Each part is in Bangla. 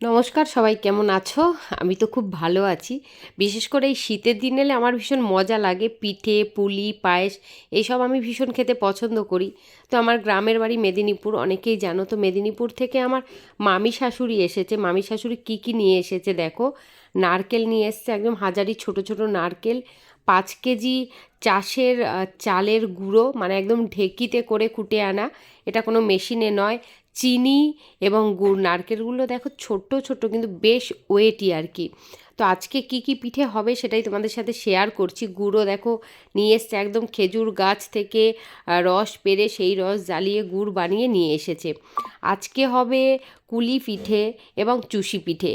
নমস্কার, সবাই কেমন আছো? আমি তো খুব ভালো আছি। বিশেষ করে এই শীতের দিন এলে আমার ভীষণ মজা লাগে। পিঠে, পুলি, পায়েস এইসব আমি ভীষণ খেতে পছন্দ করি। তো আমার গ্রামের বাড়ি মেদিনীপুর, অনেকেই জানো। তো মেদিনীপুর থেকে আমার মামি শাশুড়ি এসেছে। মামি শাশুড়ি কী কী নিয়ে এসেছে দেখো। নারকেল নিয়ে এসছে, একদম হাজারি ছোট ছোট নারকেল, পাঁচ কেজি চাষের চালের গুঁড়ো মানে একদম ঢেকিতে করে কুটে আনা। এটা কোনো মেশিনে নয়। চিনি এবং গুড়, নারকেলগুলো দেখো ছোট্ট ছোট্ট কিন্তু বেশ ওয়েটি আর কি। তো আজকে কি কি পিঠে হবে সেটাই তোমাদের সাথে শেয়ার করছি। গুঁড়ো দেখো নিয়ে এসছে একদম খেজুর গাছ থেকে রস পেরে সেই রস জ্বালিয়ে গুড় বানিয়ে নিয়ে এসেছে। আজকে হবে কুলি পিঠে এবং চুষি পিঠে।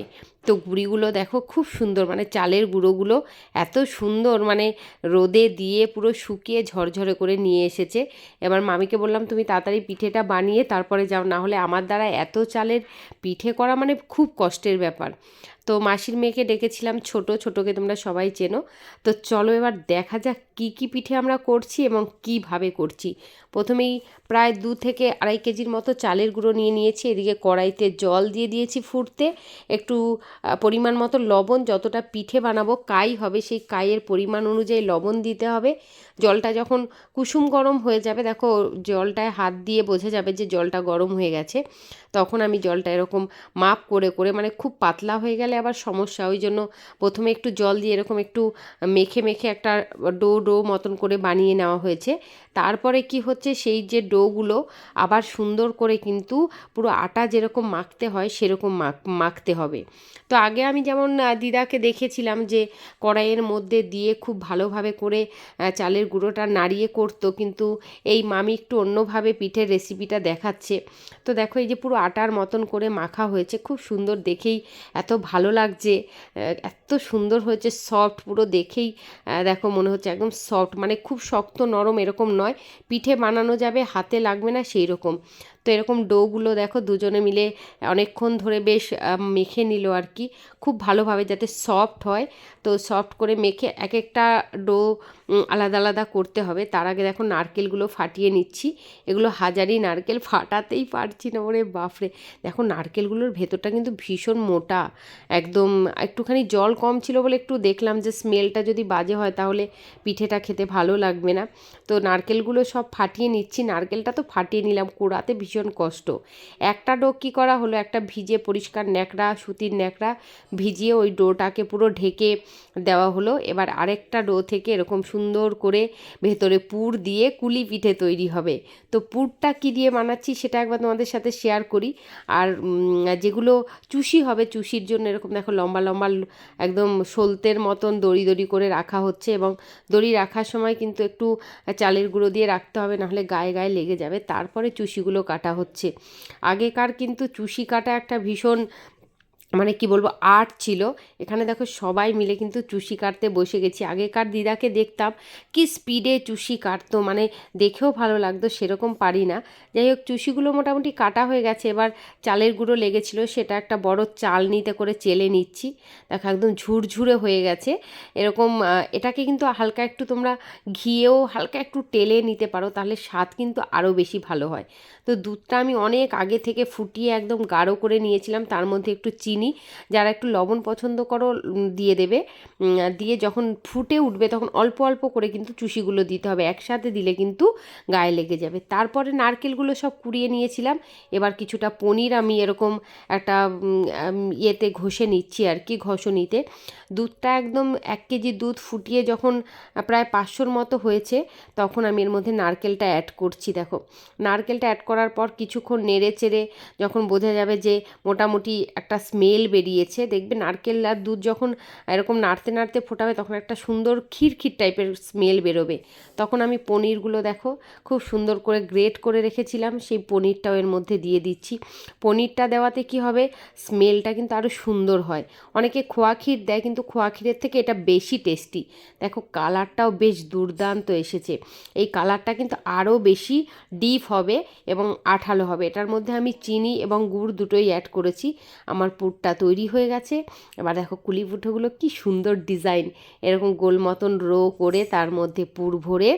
তো গুঁড়িগুলো দেখো খুব সুন্দর মানে চালের গুঁড়োগুলো এত সুন্দর মানে রোদে দিয়ে পুরো শুকিয়ে ঝরঝরে করে নিয়ে এসেছে। এবার মামিকে বললাম, তুমি তাড়াতাড়ি পিঠেটা বানিয়ে তারপরে যাও না হলে আমার দ্বারা এত চালের পিঠে করা মানে খুব কষ্টের ব্যাপার। তো মাসির মেয়েকে ডেকেছিলাম ছোট, ছোটোকে তোমরা সবাই চেনো। তো চলো এবার দেখা যাক কী কী পিঠে আমরা করছি এবং কীভাবে করছি। প্রথমেই প্রায় দু থেকে আড়াই কেজির মতো চালের গুঁড়ো নিয়ে নিয়েছি, এদিকে কড়াইতে জল দিয়ে দিয়েছি ফুটতে। একটু পরিমাণ মতো লবণ, যতটা পিঠে বানাবো, কাই হবে, সেই কাইয়ের পরিমাণ অনুযায়ী লবণ দিতে হবে। জলটা যখন কুসুম গরম হয়ে যাবে, দেখো জলটায় হাত দিয়ে বোঝা যাবে যে জলটা গরম হয়ে গেছে। তখন আমি জলটা এরকম মাপ করে করে মানে খুব পাতলা হয়ে গেলে আবার সমস্যা। ওই জন্য প্রথমে একটু জল দিয়ে এরকম একটু মেখে মেখে একটা ডো ডো মতন করে বানিয়ে নেওয়া হয়েছে। তারপরে কি হচ্ছে, সেই যে ডোগুলো আবার সুন্দর করে কিন্তু পুরো আটা যেরকম মাখতে হয়, সেরকম মাখ, মাখতে হবে। তো আগে আমি যেমন দিদাকে দেখেছিলাম যে কড়াইয়ের মধ্যে দিয়ে খুব ভালোভাবে করে চালের গুঁড়োটা নাড়িয়ে করতো, কিন্তু এই মামি একটু অন্যভাবে পিঠের রেসিপিটা দেখাচ্ছে। তো দেখো এই যে পুরো আটার মতন করে মাখা হয়েছে, খুব সুন্দর দেখেই এত ভালো লাগছে আহ, এত সুন্দর হয়েছে সফট পুরো দেখেই দেখো মনে হচ্ছে একদম সফট মানে খুব শক্ত নরম এরকম নয়। পিঠে বানানো যাবে হাতে লাগবে না সেই রকম তো এরকম ডোগুলো দেখো দুজনে মিলে অনেকক্ষণ ধরে বেশ মেখে নিল আর কি। খুব ভালোভাবে যাতে সফট হয়। তো সফট করে মেখে এক একটা ডো আলাদা আলাদা করতে হবে। তার আগে দেখো নারকেলগুলো ফাটিয়ে নিচ্ছি। এগুলো হাজারি নারকেল, ফাটাতেই পারছি না, ওরে বাপরে। দেখো নারকেলগুলোর ভেতরটা কিন্তু ভীষণ মোটা। একদম একটুখানি জল কম ছিল বলে একটু দেখলাম যে স্মেলটা যদি বাজে হয় তাহলে পিঠেটা খেতে ভালো লাগবে না। তো নারকেলগুলো সব ফাটিয়ে নিচ্ছি। নারকেলটা তো ফাটিয়ে নিলাম, কোড়াতে কষ্ট। একটা ডো কী করা হলো? একটা ভিজে পরিষ্কার ন্যাকড়া, সুতির ন্যাকড়া ভিজিয়ে ওই ডোটাকে পুরো ঢেকে দেওয়া হলো। এবার আরেকটা ডো থেকে এরকম সুন্দর করে ভেতরে পুর দিয়ে কুলি পিঠে তৈরি হবে। তো পুরটা কী দিয়ে বানাচ্ছি সেটা একবার তোমাদের সাথে শেয়ার করি। আর যেগুলো চুষি হবে, চুষির জন্য এরকম দেখো লম্বা লম্বা, একদম সলতের মতন দড়ি দড়ি করে রাখা হচ্ছে এবং দড়ি রাখার সময় কিন্তু একটু চালের গুঁড়ো দিয়ে রাখতে হবে, নাহলে গায়ে গায়ে লেগে যাবে। তারপরে চুষিগুলো কাটা হচ্ছে। আগেকার কিন্তু চুষি কাটা একটা ভীষণ মানে কি বলব আর্ট ছিল। এখানে দেখো সবাই মিলে কিন্তু চুষি কাটতে বসে গেছি। আগেকার দিদাকে দেখতাম কি স্পিডে চুষি কাটতো মানে দেখেও ভালো লাগতো, সেরকম পারি না। যাই হোক, চুষিগুলো মোটামুটি কাটা হয়ে গেছে। এবার চালের গুঁড়ো লেগেছিল, সেটা একটা বড় চাল নিতে করে চেলে নিচ্ছি। দেখো একদম ঝুরঝুরে হয়ে গেছে। এরকম এটাকে কিন্তু হালকা একটু তোমরা ঘিয়েও হালকা একটু টেলে নিতে পারো, তাহলে স্বাদ কিন্তু আরও বেশি ভালো হয়। তো দুধটা আমি অনেক আগে থেকে ফুটিয়ে একদম গাঢ় করে নিয়েছিলাম, তার মধ্যে একটু চিনি যারা একটু লবণ পছন্দ করো দিয়ে দেবে। দিয়ে যখন ফুটে উঠবে, তখন অল্প অল্প করে কিন্তু চুষিগুলো দিতে হবে। একসাথে দিলে কিন্তু গায়ে লেগে যাবে। তারপরে নারকেলগুলো সব কুড়িয়ে নিয়েছিলাম। এবার কিছুটা পনির আমি এরকম একটা ইয়েতে ঘষে নিচ্ছি আর কি, ঘষণিতে। দুধটা একদম এক কেজি দুধ ফুটিয়ে যখন প্রায় পাঁচশোর মতো হয়েছে, তখন আমি এর মধ্যে নারকেলটা অ্যাড করছি, দেখো। নারকেলটা অ্যাড করার পর কিছুক্ষণ নেড়ে চেড়ে যখন বোঝা যাবে যে মোটামুটি একটা স্মেল বেরিয়েছে। দেখবে নারকেল আর দুধ যখন এরকম নাড়তে নাড়তে ফোটাবে, তখন একটা সুন্দর ক্ষীর ক্ষীর টাইপের স্মেল বেরোবে। তখন আমি পনিরগুলো দেখো, খুব সুন্দর করে গ্রেট করে রেখেছিলাম, সেই পনিরটাও এর মধ্যে দিয়ে দিচ্ছি। পনিরটা দেওয়াতে কি হবে স্মেলটা কিন্তু আরও সুন্দর হয়। অনেকে খোয়া ক্ষীর দেয়, কিন্তু খোয়া ক্ষীরের থেকে এটা বেশি টেস্টি দেখো কালারটাও বেশ দুর্দান্ত এসেছে। এই কালারটা কিন্তু আরও বেশি ডিপ হবে এবং আঠালো হবে। এটার মধ্যে আমি চিনি এবং গুড় দুটোই অ্যাড করেছি। আমার পুরটা তৈরি হয়ে গেছে। এবার দেখো কুলি পুঠোগুলো কি সুন্দর ডিজাইন। এরকম গোল মতন রো করে তার মধ্যে পুর ভরে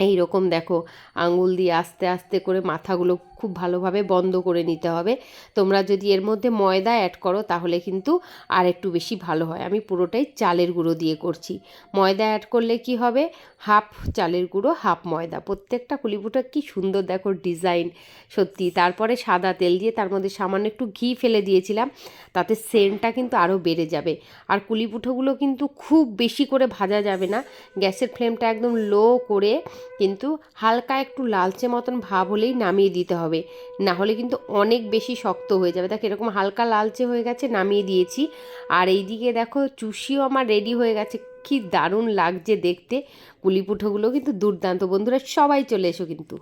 এই রকম দেখো আঙুল দিয়ে আস্তে আস্তে করে মাথাগুলো খুব ভালোভাবে বন্ধ করে নিতে হবে। তোমরা যদি এর মধ্যে ময়দা অ্যাড করো, তাহলে কিন্তু আর একটু বেশি ভালো হয়। আমি পুরোটাই চালের গুঁড়ো দিয়ে করছি। ময়দা অ্যাড করলে কি হবে? হাফ চালের গুঁড়ো, হাফ ময়দা। প্রত্যেকটা কুলিপুটা কি সুন্দর দেখো ডিজাইন সত্যি। তারপরে সাদা তেল দিয়ে তার মধ্যে সামান্য একটু ঘি ফেলে দিয়েছিলাম, তাতে সেন্টটা কিন্তু আরও বেড়ে যাবে। আর কুলিপুঠোগুলো কিন্তু খুব বেশি করে ভাজা যাবে না। গ্যাসের ফ্লেমটা একদম লো করে কিন্তু হালকা একটু লালচে মতন ভাব হলেই নামিয়ে দিতে হবে। না হলে কিন্তু অনেক বেশি শক্ত হয়ে যাবে। দেখো, এরকম হালকা লালচে হয়ে গেছে, নামিয়ে দিয়েছি। আর এইদিকে দেখো, চুষিও আমার রেডি হয়ে গেছে। কি দারুণ লাগছে দেখতে। কুলিপুঠোগুলো কিন্তু দুর্দান্ত। বন্ধুরা, সবাই চলে এসো কিন্তু।